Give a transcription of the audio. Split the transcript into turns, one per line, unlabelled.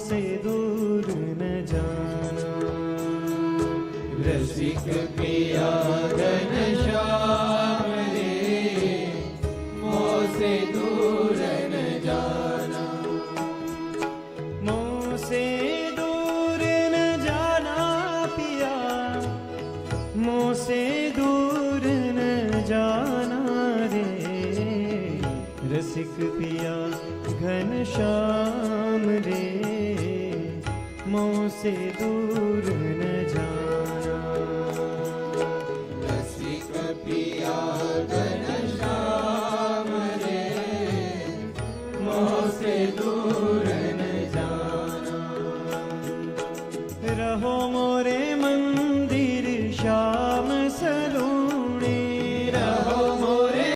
से दूर न जाना।
रसिक पिया घन श्याम रे, मोह से दूर न जाना।
मोह से दूर न जाना पिया, मोह से दूर न जाना रे। रसिक पिया घन श्याम रे। मौसे से दूर न जाना
रसिक पिया घन दूर न जाना
रहो